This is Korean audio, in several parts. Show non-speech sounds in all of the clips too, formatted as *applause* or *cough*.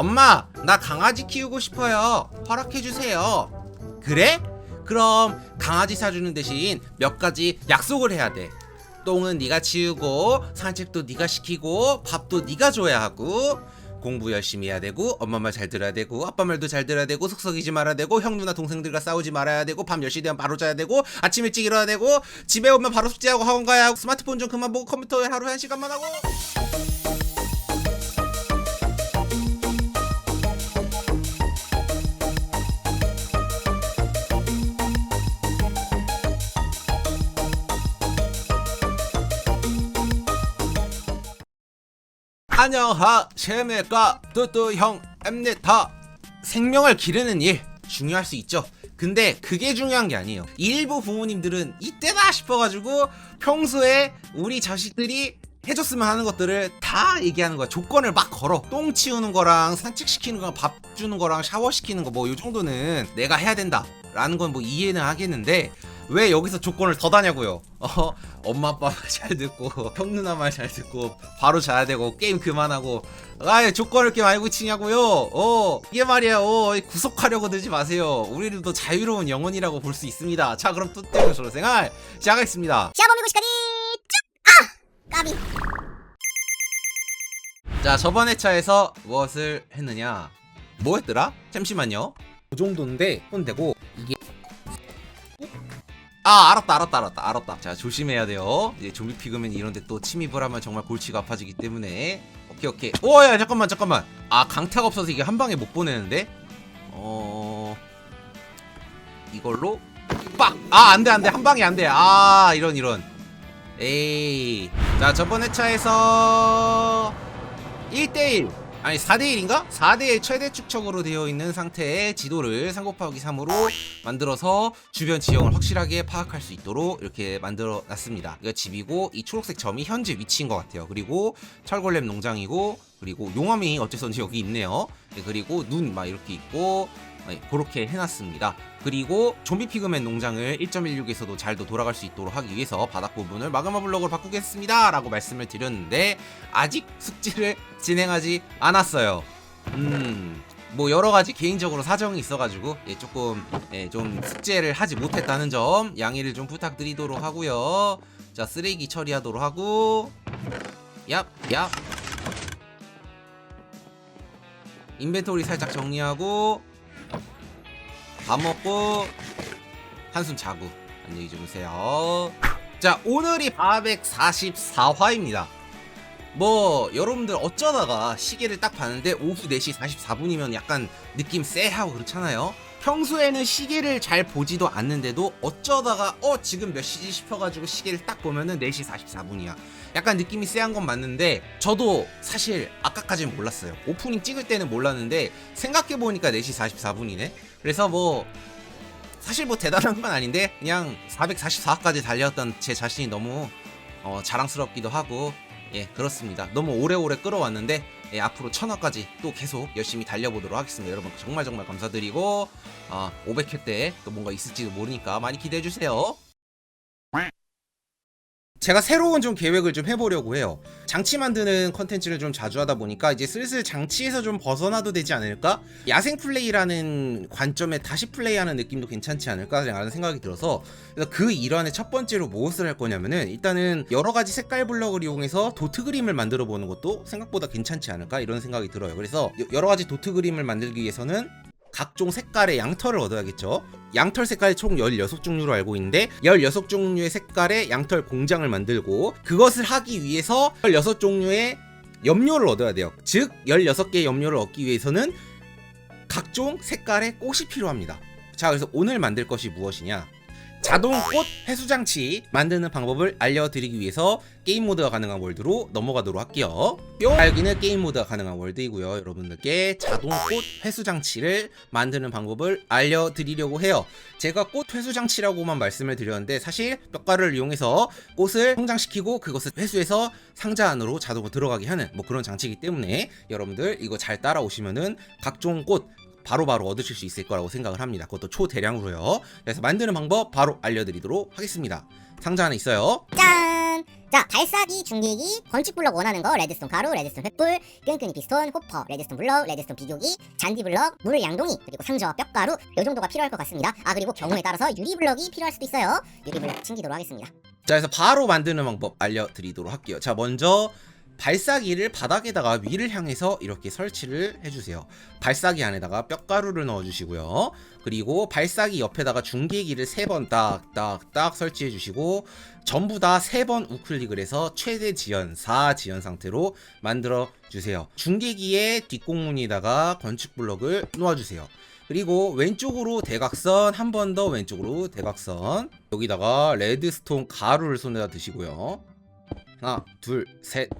엄마, 나 강아지 키우고 싶어요. 허락해주세요. 그래? 그럼 강아지 사주는 대신 몇 가지 약속을 해야 돼. 똥은 네가 치우고 산책도 네가 시키고 밥도 네가 줘야 하고 공부 열심히 해야 되고 엄마 말 잘 들어야 되고 아빠 말도 잘 들어야 되고 속썩이지 말아야 되고 형 누나 동생들과 싸우지 말아야 되고 밤 10시 되면 바로 자야 되고 아침 일찍 일어나야 되고 집에 오면 바로 숙제하고 학원 가야 하고 스마트폰 좀 그만 보고 컴퓨터에 하루에 한 시간만 하고 안녕하십니까 뚜뚜 형입니다 생명을 기르는 일 중요할 수 있죠. 근데 그게 중요한 게 아니에요. 일부 부모님들은 이때다 싶어가지고 평소에 우리 자식들이 해줬으면 하는 것들을 다 얘기하는 거야. 조건을 막 걸어. 똥 치우는 거랑 산책시키는 거랑 밥 주는 거랑 샤워시키는 거뭐요 정도는 내가 해야 된다 라는 건 뭐 이해는 하겠는데 왜 여기서 조건을 더 다냐고요? *laughs* 어 엄마 아빠 말 잘 듣고 형 누나 말 잘 듣고 바로 자야 되고 게임 그만하고 아 조건을 이렇게 많이 붙이냐고요? 어 이게 말이야. 어 구속하려고 들지 마세요. 우리들도 자유로운 영혼이라고 볼 수 있습니다. 자 그럼 뚜띠의 솔로 생활 시작하겠습니다. 시아범이고 시까지 쭉! 아! 까비. 자 저번 회차에서 무엇을 했느냐? 뭐 했더라? 잠시만요. 그 정도인데 손 대고 이게 아 알았다 알았다 알았다 알았다. 자 조심해야 돼요. 이제 좀비 피그맨 이런데 또 침입을 하면 정말 골치가 아파지기 때문에. 오케이 오케이. 오야 잠깐만 잠깐만. 아 강타가 없어서 이게 한 방에 못 보내는데? 어 이걸로 빡아 안돼 안돼. 한 방에 안돼. 아 이런 이런. 에이. 자 저번 회차에서 1대1 아니 4대1인가? 4대1 최대 축척으로 되어 있는 상태의 지도를 3 곱하기 3으로 만들어서 주변 지형을 확실하게 파악할 수 있도록 이렇게 만들어 놨습니다. 이거 집이고 이 초록색 점이 현재 위치인 것 같아요. 그리고 철골렘 농장이고 그리고 용암이 어째서인지 여기 있네요. 네, 그리고 눈 막 이렇게 있고 네, 그렇게 해놨습니다. 그리고 좀비 피그맨 농장을 1.16에서도 잘도 돌아갈 수 있도록 하기 위해서 바닥 부분을 마그마 블록으로 바꾸겠습니다. 라고 말씀을 드렸는데 아직 숙지를 진행하지 않았어요. 음, 뭐 여러 가지 개인적으로 사정이 있어가지고 예, 조금 예, 좀 숙제를 하지 못했다는 점 양해를 좀 부탁드리도록 하고요. 자 쓰레기 처리하도록 하고 얍, 얍. 인벤토리 살짝 정리하고 밥 먹고 한숨 자고 안녕히 주무세요. 자 오늘이 444화입니다. 뭐 여러분들 어쩌다가 시계를 딱 봤는데 오후 4시 44분이면 약간 느낌 쎄하고 그렇잖아요. 평소에는 시계를 잘 보지도 않는데도 어쩌다가 어 지금 몇 시지 싶어가지고 시계를 딱 보면은 4시 44분이야. 약간 느낌이 쎄한 건 맞는데 저도 사실 아까까지는 몰랐어요. 오프닝 찍을 때는 몰랐는데 생각해보니까 4시 44분이네. 그래서 뭐 사실 뭐 대단한 건 아닌데 그냥 444까지 달렸던 제 자신이 너무 어, 자랑스럽기도 하고 예 그렇습니다. 너무 오래오래 끌어왔는데 예, 앞으로 천화까지 또 계속 열심히 달려보도록 하겠습니다. 여러분 정말 정말 감사드리고 어, 500회 때 또 뭔가 있을지도 모르니까 많이 기대해 주세요. 제가 새로운 좀 계획을 좀 해보려고 해요. 장치 만드는 컨텐츠를 좀 자주 하다 보니까 이제 슬슬 장치에서 좀 벗어나도 되지 않을까? 야생 플레이라는 관점에 다시 플레이하는 느낌도 괜찮지 않을까라는 생각이 들어서 그래서 그 일환의 첫 번째로 무엇을 할 거냐면은 일단은 여러 가지 색깔 블럭을 이용해서 도트 그림을 만들어 보는 것도 생각보다 괜찮지 않을까 이런 생각이 들어요. 그래서 여- 여러 가지 도트 그림을 만들기 위해서는 각종 색깔의 양털을 얻어야겠죠. 양털 색깔 총 16종류로 알고 있는데 16종류의 색깔의 양털 공장을 만들고 그것을 하기 위해서 16종류의 염료를 얻어야 돼요. 즉 16개의 염료를 얻기 위해서는 각종 색깔의 꽃이 필요합니다. 자, 그래서 오늘 만들 것이 무엇이냐? 자동 꽃 회수 장치 만드는 방법을 알려드리기 위해서 게임 모드가 가능한 월드로 넘어가도록 할게요. 뿅! 여기는 게임 모드가 가능한 월드이고요. 여러분들께 자동 꽃 회수 장치를 만드는 방법을 알려드리려고 해요. 제가 꽃 회수 장치라고만 말씀을 드렸는데 사실 뼈가루를 이용해서 꽃을 성장시키고 그것을 회수해서 상자 안으로 자동으로 들어가게 하는 뭐 그런 장치이기 때문에 여러분들 이거 잘 따라오시면은 각종 꽃 바로바로 얻으실 수 있을 거라고 생각을 합니다. 그것도 초대량으로요. 그래서 만드는 방법 바로 알려드리도록 하겠습니다. 상자 안에 있어요. 짠! 자, 발사기, 중계기, 건축 블럭 원하는 거, 레드스톤 가루, 레드스톤 횃불, 끈끈이 피스톤, 호퍼, 레드스톤 블럭, 레드스톤 비교기, 잔디 블럭, 물 양동이, 그리고 상자와 뼈가루 요 정도가 필요할 것 같습니다. 아 그리고 경우에 따라서 유리 블럭이 필요할 수도 있어요. 유리 블럭 챙기도록 하겠습니다. 자, 그래서 바로 만드는 방법 알려드리도록 할게요. 자, 먼저 발사기를 바닥에다가 위를 향해서 이렇게 설치를 해주세요. 발사기 안에다가 뼈가루를 넣어주시고요. 그리고 발사기 옆에다가 중계기를 세번 딱딱딱 설치해 주시고 전부 다세번 우클릭을 해서 최대 지연 4 지연 상태로 만들어 주세요. 중계기의 뒷공문에다가 건축 블럭을 놓아주세요. 그리고 왼쪽으로 대각선 한 번 더 왼쪽으로 대각선 여기다가 레드스톤 가루를 손에다 드시고요 하나 둘셋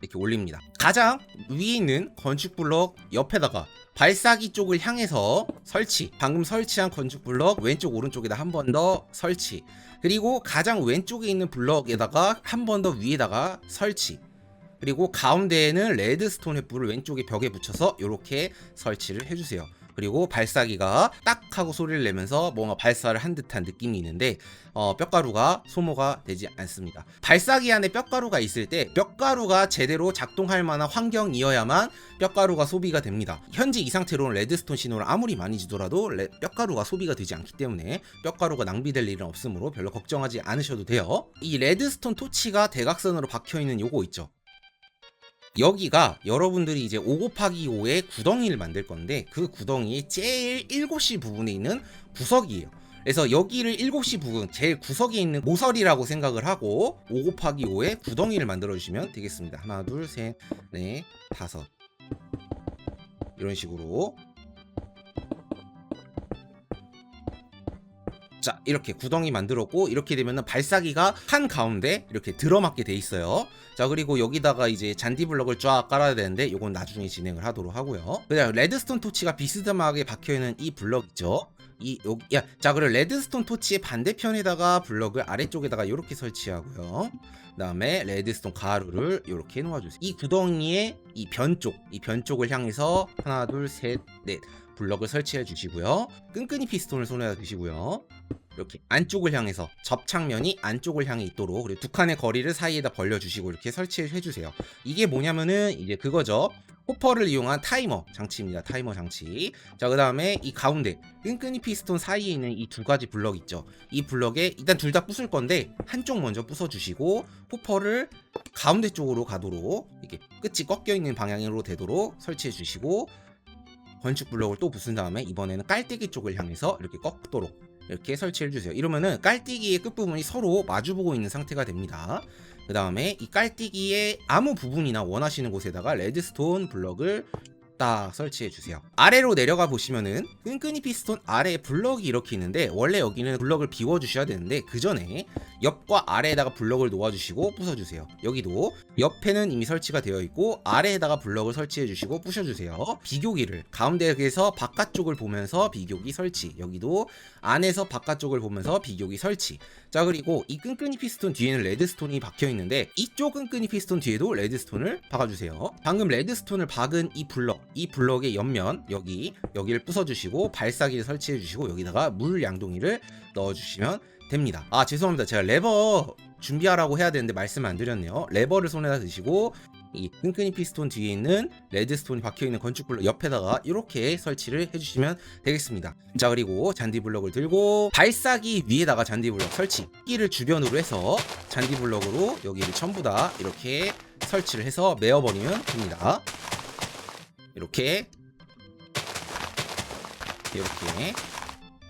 이렇게 올립니다 가장 위에 있는 건축 블럭 옆에다가 발사기 쪽을 향해서 설치 방금 설치한 건축 블럭 왼쪽 오른쪽에다 한 번 더 설치 그리고 가장 왼쪽에 있는 블럭에다가 한 번 더 위에다가 설치 그리고 가운데에는 레드스톤 횃불을 왼쪽에 벽에 붙여서 이렇게 설치를 해주세요. 그리고 발사기가 딱 하고 소리를 내면서 뭔가 발사를 한 듯한 느낌이 있는데 어, 뼈가루가 소모가 되지 않습니다. 발사기 안에 뼈가루가 있을 때 뼈가루가 제대로 작동할 만한 환경이어야만 뼈가루가 소비가 됩니다. 현재 이 상태로는 레드스톤 신호를 아무리 많이 주더라도 레- 뼈가루가 소비가 되지 않기 때문에 뼈가루가 낭비될 일은 없으므로 별로 걱정하지 않으셔도 돼요. 이 레드스톤 토치가 대각선으로 박혀 있는 요거 있죠. 여기가 여러분들이 이제 5 곱하기 5의 구덩이를 만들 건데 그 구덩이의 제일 7시 부분에 있는 구석이에요. 그래서 여기를 7시 부분 제일 구석에 있는 모서리라고 생각을 하고 5 곱하기 5의 구덩이를 만들어 주시면 되겠습니다. 하나, 둘, 셋, 넷, 다섯. 이런 식으로 자 이렇게 구덩이 만들었고 이렇게 되면은 발사기가 한 가운데 이렇게 들어맞게 돼 있어요. 자 그리고 여기다가 이제 잔디 블럭을 쫙 깔아야 되는데 요건 나중에 진행을 하도록 하고요. 그다음 레드스톤 토치가 비스듬하게 박혀있는 이 블럭 있죠? 이 여기 야자 그리고 레드스톤 토치의 반대편에다가 블럭을 아래쪽에다가 이렇게 설치하고요 그다음에 레드스톤 가루를 이렇게 놓아주세요 이 구덩이의 이 변 쪽 이 변 쪽을 향해서 하나 둘 셋 넷 블럭을 설치해 주시고요 끈끈이 피스톤을 손에다 드시고요 이렇게 안쪽을 향해서 접착면이 안쪽을 향해 있도록 그리고 두 칸의 거리를 사이에다 벌려주시고 이렇게 설치해 주세요. 이게 뭐냐면은 이제 그거죠. 호퍼를 이용한 타이머 장치입니다. 타이머 장치. 자, 그 다음에 이 가운데 끈끈이 피스톤 사이에 있는 이 두 가지 블럭 있죠. 이 블럭에 일단 둘 다 부술 건데 한쪽 먼저 부숴주시고 호퍼를 가운데 쪽으로 가도록 이렇게 끝이 꺾여 있는 방향으로 되도록 설치해 주시고 건축 블럭을 또 부순 다음에 이번에는 깔때기 쪽을 향해서 이렇게 꺾도록 이렇게 설치해 주세요. 이러면은 깔때기의 끝부분이 서로 마주보고 있는 상태가 됩니다. 그 다음에 이 깔때기의 아무 부분이나 원하시는 곳에다가 레드스톤 블럭을 딱 설치해 주세요. 아래로 내려가 보시면은 끈끈이 피스톤 아래에 블럭이 이렇게 있는데 원래 여기는 블럭을 비워 주셔야 되는데 그 전에 옆과 아래에다가 블럭을 놓아 주시고 부숴 주세요. 여기도 옆에는 이미 설치가 되어 있고 아래에다가 블럭을 설치해 주시고 부셔 주세요. 비교기를 가운데에서 바깥쪽을 보면서 비교기 설치. 여기도 안에서 바깥쪽을 보면서 비교기 설치. 자 그리고 이 끈끈이 피스톤 뒤에는 레드스톤이 박혀 있는데 이쪽 끈끈이 피스톤 뒤에도 레드스톤을 박아주세요. 방금 레드스톤을 박은 이 블럭, 이 블럭의 옆면 여기 여기를 부숴주시고 발사기를 설치해주시고 여기다가 물 양동이를 넣어주시면 됩니다. 아 죄송합니다. 제가 레버 준비하라고 해야 되는데 말씀을 안 드렸네요. 레버를 손에다 드시고 이 끈끈이 피스톤 뒤에 있는 레드스톤이 박혀있는 건축 블럭 옆에다가 이렇게 설치를 해주시면 되겠습니다. 자 그리고 잔디 블럭을 들고 발사기 위에다가 잔디 블럭 설치 끼를 주변으로 해서 잔디 블럭으로 여기를 전부 다 이렇게 설치를 해서 메어버리면 됩니다. 이렇게 이렇게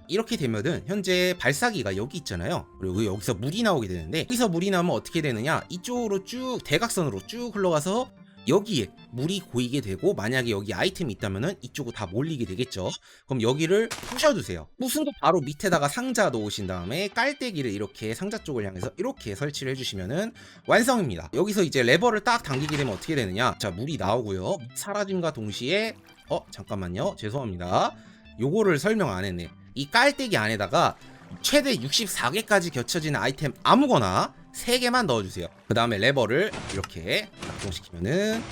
이렇게 되면은 현재 발사기가 여기 있잖아요. 그리고 여기서 물이 나오게 되는데 여기서 물이 나오면 어떻게 되느냐? 이쪽으로 쭉 대각선으로 쭉 흘러가서 여기에 물이 고이게 되고 만약에 여기 아이템이 있다면은 이쪽으로 다 몰리게 되겠죠. 그럼 여기를 부셔주세요. 부순 거 바로 밑에다가 상자 놓으신 다음에 깔때기를 이렇게 상자 쪽을 향해서 이렇게 설치를 해주시면은 완성입니다. 여기서 이제 레버를 딱 당기게 되면 어떻게 되느냐? 자 물이 나오고요. 사라짐과 동시에 어 잠깐만요. 죄송합니다. 요거를 설명 안 했네. 이 깔때기 안에다가 최대 64개까지 겹쳐지는 아이템 아무거나 3개만 넣어주세요. 그 다음에 레버를 이렇게 작동시키면은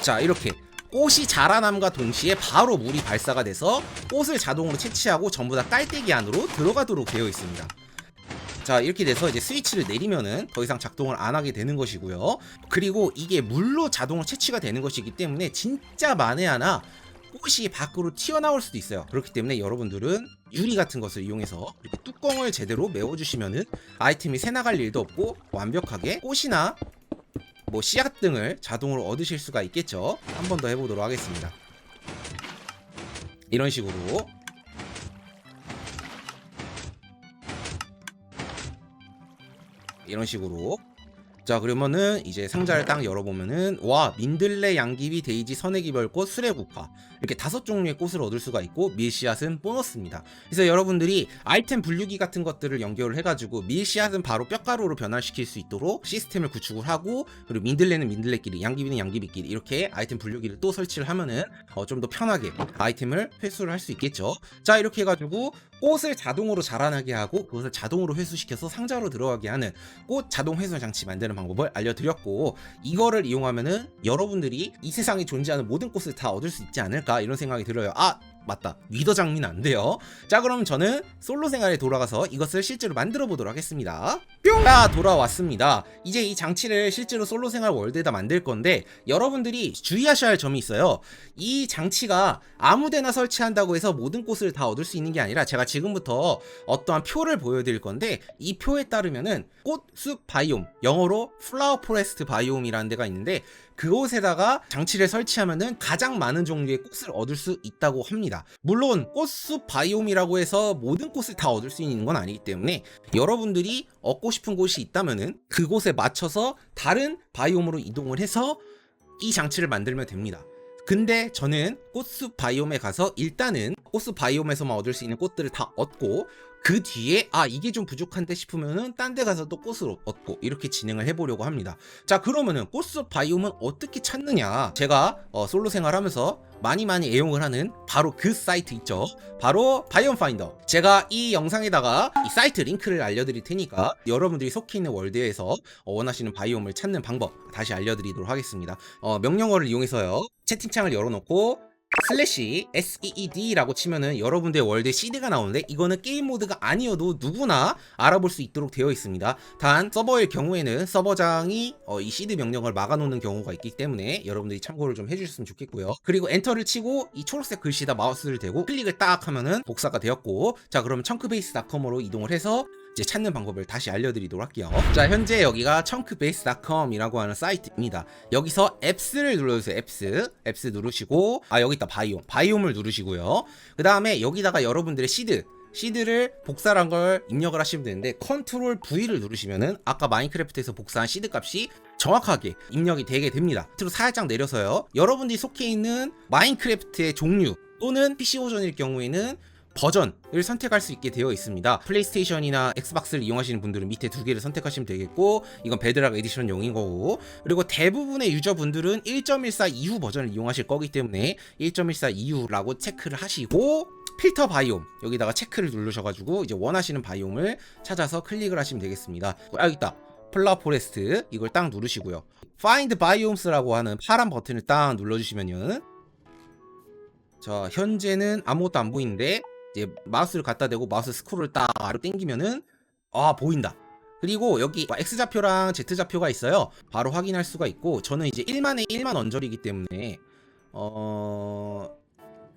자 이렇게 꽃이 자라남과 동시에 바로 물이 발사가 돼서 꽃을 자동으로 채취하고 전부 다 깔때기 안으로 들어가도록 되어 있습니다. 자 이렇게 돼서 이제 스위치를 내리면은 더 이상 작동을 안 하게 되는 것이고요. 그리고 이게 물로 자동으로 채취가 되는 것이기 때문에 진짜 만에 하나 꽃이 밖으로 튀어나올 수도 있어요. 그렇기 때문에 여러분들은 유리 같은 것을 이용해서 이렇게 뚜껑을 제대로 메워주시면은 아이템이 새 나갈 일도 없고 완벽하게 꽃이나 뭐 씨앗 등을 자동으로 얻으실 수가 있겠죠. 한 번 더 해보도록 하겠습니다. 이런 식으로 이런 식으로 자 그러면은 이제 상자를 딱 열어보면은 와 민들레 양귀비 데이지 선해기별꽃 수레국화 이렇게 다섯 종류의 꽃을 얻을 수가 있고 밀씨앗은 보너스입니다. 그래서 여러분들이 아이템 분류기 같은 것들을 연결을 해가지고 밀씨앗은 바로 뼈가루로 변환시킬 수 있도록 시스템을 구축을 하고 그리고 민들레는 민들레끼리 양귀비는 양귀비끼리 이렇게 아이템 분류기를 또 설치를 하면은 어, 좀 더 편하게 아이템을 회수를 할 수 있겠죠. 자 이렇게 해가지고 꽃을 자동으로 자라나게 하고 그것을 자동으로 회수시켜서 상자로 들어가게 하는 꽃 자동 회수 장치 만드는 방법을 알려드렸고 이거를 이용하면은 여러분들이 이 세상에 존재하는 모든 꽃을 다 얻을 수 있지 않을까 이런 생각이 들어요. 아 맞다 위더 장미는 안 돼요. 자 그럼 저는 솔로 생활에 돌아가서 이것을 실제로 만들어 보도록 하겠습니다. 뿅! 자 돌아왔습니다. 이제 이 장치를 실제로 솔로 생활 월드에다 만들 건데 여러분들이 주의하셔야 할 점이 있어요. 이 장치가 아무데나 설치한다고 해서 모든 꽃을 다 얻을 수 있는 게 아니라 제가 지금부터 어떠한 표를 보여드릴 건데 이 표에 따르면은 꽃 숲 바이옴 영어로 플라워 포레스트 바이옴이라는 데가 있는데 그곳에다가 장치를 설치하면은 가장 많은 종류의 꽃을 얻을 수 있다고 합니다. 물론 꽃숲 바이옴이라고 해서 모든 꽃을 다 얻을 수 있는 건 아니기 때문에 여러분들이 얻고 싶은 곳이 있다면은 그곳에 맞춰서 다른 바이옴으로 이동을 해서 이 장치를 만들면 됩니다. 근데 저는 꽃숲 바이옴에 가서 일단은 꽃숲 바이옴에서만 얻을 수 있는 꽃들을 다 얻고 그 뒤에 아 이게 좀 부족한데 싶으면은 딴 데 가서 또 꽃을 얻고 이렇게 진행을 해보려고 합니다. 자 그러면은 꽃숲 바이옴은 어떻게 찾느냐? 제가 어, 솔로 생활하면서 많이 많이 애용을 하는 바로 그 사이트 있죠. 바로 바이옴 파인더. 제가 이 영상에다가 이 사이트 링크를 알려드릴 테니까 여러분들이 속해 있는 월드에서 어, 원하시는 바이옴을 찾는 방법 다시 알려드리도록 하겠습니다. 어, 명령어를 이용해서요. 채팅창을 열어놓고 슬래시 SEED라고 치면은 여러분들의 월드에 CD가 나오는데 이거는 게임 모드가 아니어도 누구나 알아볼 수 있도록 되어 있습니다. 단 서버일 경우에는 서버장이 어, 이 CD 명령을 막아놓는 경우가 있기 때문에 여러분들이 참고를 좀 해주셨으면 좋겠고요. 그리고 엔터를 치고 이 초록색 글씨에다 마우스를 대고 클릭을 딱 하면은 복사가 되었고 자 그럼 청크베이스닷컴으로 이동을 해서 이제 찾는 방법을 다시 알려드리도록 할게요. 자, 현재 여기가 chunkbase.com이라고 하는 사이트입니다. 여기서 앱스를 눌러주세요. 앱스. 앱스 누르시고, 아, 여기 있다. 바이옴. 바이옴을 누르시고요. 그 다음에 여기다가 여러분들의 시드. 시드를 복사한 걸 입력을 하시면 되는데 컨트롤 V를 누르시면은 아까 마인크래프트에서 복사한 시드 값이 정확하게 입력이 되게 됩니다. 밑으로 살짝 내려서요. 여러분들이 속해 있는 마인크래프트의 종류 또는 PC 버전일 경우에는 버전을 선택할 수 있게 되어 있습니다. 플레이스테이션이나 엑스박스를 이용하시는 분들은 밑에 두 개를 선택하시면 되겠고 이건 베드락 에디션용인 거고 그리고 대부분의 유저분들은 1.14 이후 버전을 이용하실 거기 때문에 1.14 이후라고 체크를 하시고 필터 바이옴 여기다가 체크를 누르셔가지고 이제 원하시는 바이옴을 찾아서 클릭을 하시면 되겠습니다. 아 여기 있다. 플라 포레스트 이걸 딱 누르시고요. Find Biomes라고 하는 파란 버튼을 딱 눌러주시면요. 자 현재는 아무것도 안 보이는데 이제 마우스를 갖다 대고 마우스 스크롤을 딱 아래로 당기면은 아 보인다. 그리고 여기 X 좌표랑 Z 좌표가 있어요. 바로 확인할 수가 있고 저는 이제 1만에 1만 언저리기 때문에 어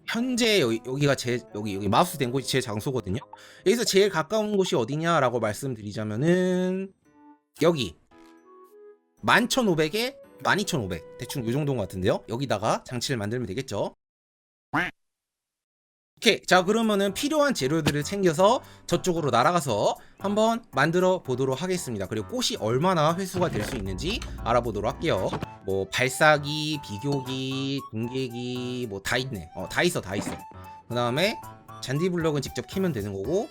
현재 여기, 여기 가 제 여기 여기 마우스 된 곳이 제 장소거든요. 여기서 제일 가까운 곳이 어디냐라고 말씀드리자면은 여기 11,500에 12,500 대충 이 정도인 것 같은데요. 여기다가 장치를 만들면 되겠죠. 오케이. 자 그러면은 필요한 재료들을 챙겨서 저쪽으로 날아가서 한번 만들어 보도록 하겠습니다. 그리고 꽃이 얼마나 회수가 될 수 있는지 알아보도록 할게요. 뭐 발사기 비교기 분계기 뭐 다 있네. 어 다 있어 다 있어. 그 다음에 잔디 블럭은 직접 캐면 되는 거고.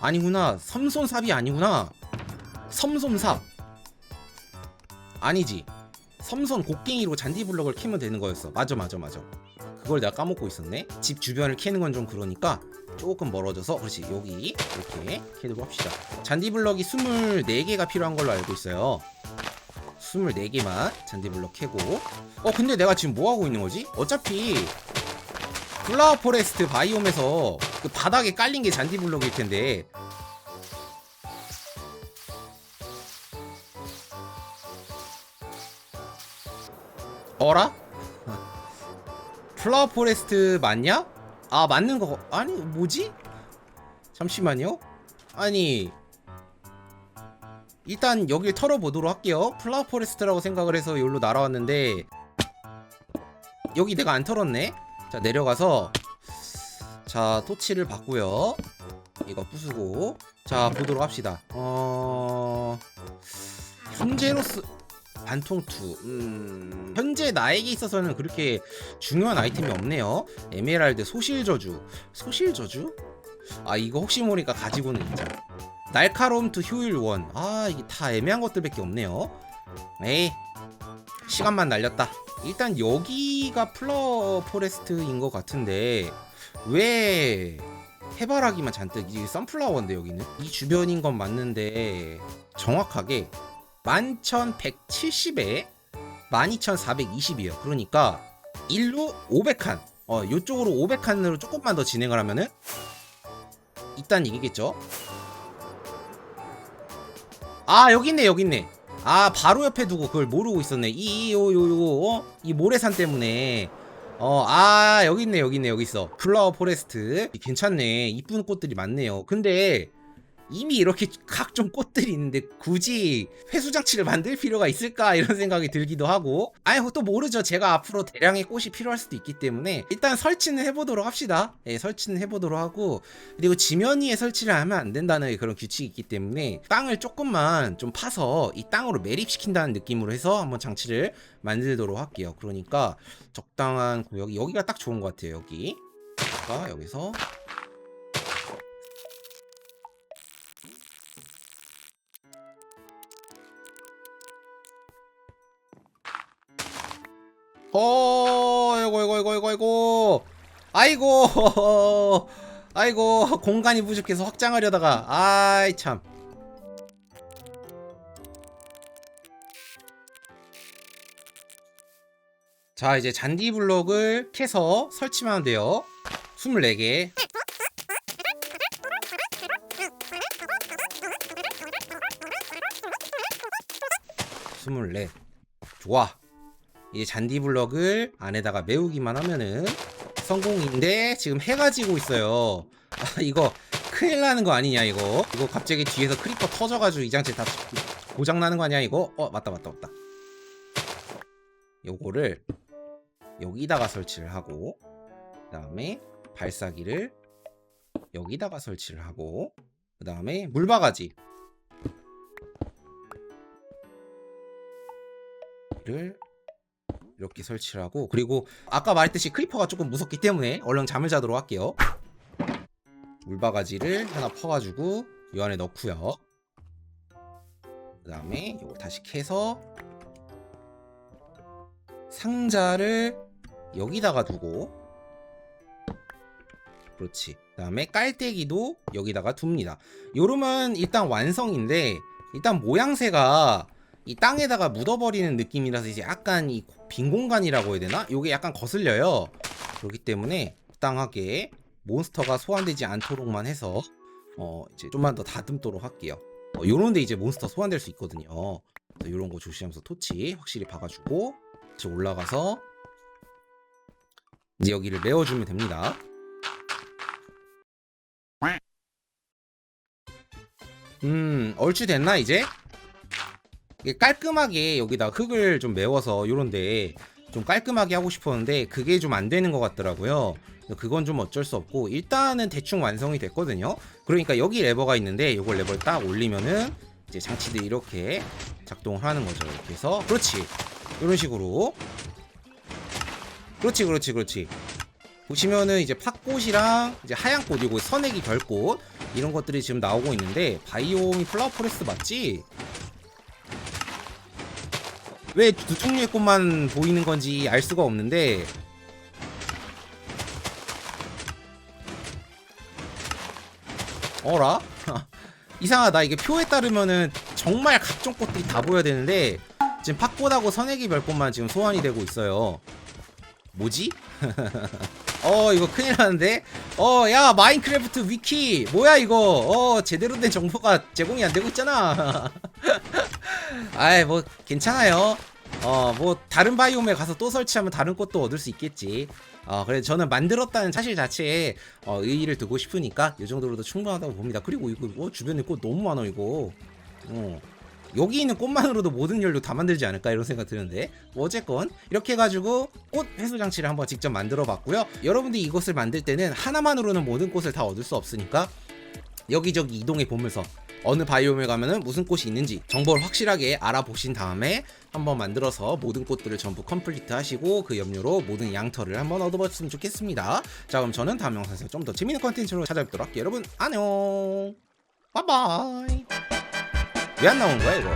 아니구나. 섬손삽이 아니구나. 섬손삽. 아니지. 섬손 곡괭이로 잔디 블럭을 캐면 되는 거였어. 맞아 맞아 맞아 그걸 내가 까먹고 있었네. 집 주변을 캐는 건 좀 그러니까 조금 멀어져서 그렇지 여기 이렇게 캐도록 합시다. 잔디 블럭이 24개가 필요한 걸로 알고 있어요. 24개만 잔디블럭 캐고 어 근데 내가 지금 뭐하고 있는 거지? 어차피 플라워 포레스트 바이옴에서 그 바닥에 깔린 게 잔디블럭일 텐데 어라? 플라워 포레스트 맞냐? 아 맞는 거. 아니 뭐지? 잠시만요. 아니 일단 여길 털어보도록 할게요. 플라워 포레스트라고 생각을 해서 여기로 날아왔는데 여기 내가 안 털었네. 자 내려가서 자 토치를 받고요. 이거 부수고. 자 보도록 합시다. 어... 현재로스 반통투 음... 현재 나에게 있어서는 그렇게 중요한 아이템이 없네요 에메랄드 소실저주 소실저주? 아 이거 혹시 모르니까 가지고는 있자 날카로움 투 효율 원. 아 이게 다 애매한 것들밖에 없네요. 에이 시간만 날렸다. 일단 여기가 플러 포레스트인 것 같은데 왜 해바라기만 잔뜩 이 선플라워인데 여기는 이 주변인 건 맞는데 정확하게 11,170에 12,420이에요. 그러니까 일루 500칸. 어 요쪽으로 500칸으로 조금만 더 진행을 하면은 일단 이기겠죠. 아 여기 있네 여기 있네 아 바로 옆에 두고 그걸 모르고 있었네 이요요요 어? 이 모래산 때문에 어 아 여기 있네 여기 있네 여기 있어 플라워 포레스트 괜찮네 이쁜 꽃들이 많네요 근데 이미 이렇게 각종 꽃들이 있는데 굳이 회수 장치를 만들 필요가 있을까? 이런 생각이 들기도 하고. 아니 또 모르죠. 제가 앞으로 대량의 꽃이 필요할 수도 있기 때문에 일단 설치는 해보도록 합시다. 예 설치는 해보도록 하고. 그리고 지면 위에 설치를 하면 안 된다는 그런 규칙이 있기 때문에 땅을 조금만 좀 파서 이 땅으로 매립시킨다는 느낌으로 해서 한번 장치를 만들도록 할게요. 그러니까 적당한 구역 여기가 딱 좋은 것 같아요 여기. 여기서 어, 아이고, 아이고, 아이고, 아이고, 아이고, 아이고, *laughs* 아이고, 공간이 부족해서 확장하려다가, 아이, 참. 자, 이제 잔디 블록을 캐서 설치만 하면 돼요. 24개. 스물넷 좋아 이제 잔디 블럭을 안에다가 메우기만 하면은 성공인데 지금 해가 지고 있어요. 아 이거 큰일 나는 거 아니냐 이거. 이거 갑자기 뒤에서 크리퍼 터져가지고 이 장치 다 고장 나는 거 아니야 이거? 어 맞다 맞다 맞다. 요거를 여기다가 설치를 하고 그 다음에 발사기를 여기다가 설치를 하고 그 다음에 물바가지 를 이렇게 설치를 하고 그리고 아까 말했듯이 크리퍼가 조금 무섭기 때문에 얼른 잠을 자도록 할게요. 물바가지를 하나 퍼가지고 이 안에 넣고요. 그 다음에 이거 다시 캐서 상자를 여기다가 두고 그렇지. 그 다음에 깔때기도 여기다가 둡니다. 요러면 일단 완성인데 일단 모양새가 이 땅에다가 묻어버리는 느낌이라서 이제 약간 이 빈 공간이라고 해야 되나? 요게 약간 거슬려요. 그렇기 때문에 적당하게 몬스터가 소환되지 않도록만 해서 어 이제 좀만 더 다듬도록 할게요. 어, 요런데 이제 몬스터 소환될 수 있거든요. 요런 거 조심하면서 토치 확실히 박아주고 이제 올라가서 이제 여기를 메워주면 됩니다. 음 얼추 됐나 이제? 깔끔하게 여기다 흙을 좀 메워서 요런데 좀 깔끔하게 하고 싶었는데 그게 좀 안 되는 것 같더라고요. 그건 좀 어쩔 수 없고 일단은 대충 완성이 됐거든요. 그러니까 여기 레버가 있는데 이걸 레버를 딱 올리면은 이제 장치들이 이렇게 작동을 하는 거죠. 이렇게 해서 그렇지 이런 식으로 그렇지 그렇지 그렇지 보시면은 이제 팥꽃이랑 이제 하얀 꽃 이거 선액이 별꽃 이런 것들이 지금 나오고 있는데 바이옴이 플라워 포레스트 맞지? 왜 두 종류의 꽃만 보이는 건지 알 수가 없는데 어라? *laughs* 이상하다 이게 표에 따르면은 정말 각종 꽃들이 다 보여야 되는데 지금 팥꽃하고 선액이 별꽃만 지금 소환이 되고 있어요. 뭐지? *laughs* 어 이거 큰일 나는데? 어 야 마인크래프트 위키. 뭐야 이거? 어 제대로 된 정보가 제공이 안 되고 있잖아. *laughs* 아이 뭐 괜찮아요. 어 뭐 다른 바이옴에 가서 또 설치하면 다른 꽃도 얻을 수 있겠지. 어 그래 저는 만들었다는 사실 자체에 어, 의의를 두고 싶으니까 이 정도로도 충분하다고 봅니다. 그리고 이거 어, 주변에 꽃 너무 많아 이거. 어 여기 있는 꽃만으로도 모든 연료 다 만들지 않을까 이런 생각 드는데 뭐 어쨌건 이렇게 해가지고 꽃 회수 장치를 한번 직접 만들어 봤고요. 여러분들이 이것을 만들 때는 하나만으로는 모든 꽃을 다 얻을 수 없으니까 여기저기 이동해 보면서 어느 바이옴에 가면은 무슨 꽃이 있는지 정보를 확실하게 알아보신 다음에 한번 만들어서 모든 꽃들을 전부 컴플리트 하시고 그 염료로 모든 양털을 한번 얻어봤으면 좋겠습니다. 자 그럼 저는 다음 영상에서 좀 더 재밌는 컨텐츠로 찾아뵙도록 할게요. 여러분 안녕. 바이바이 왜안 나오는 거야 이거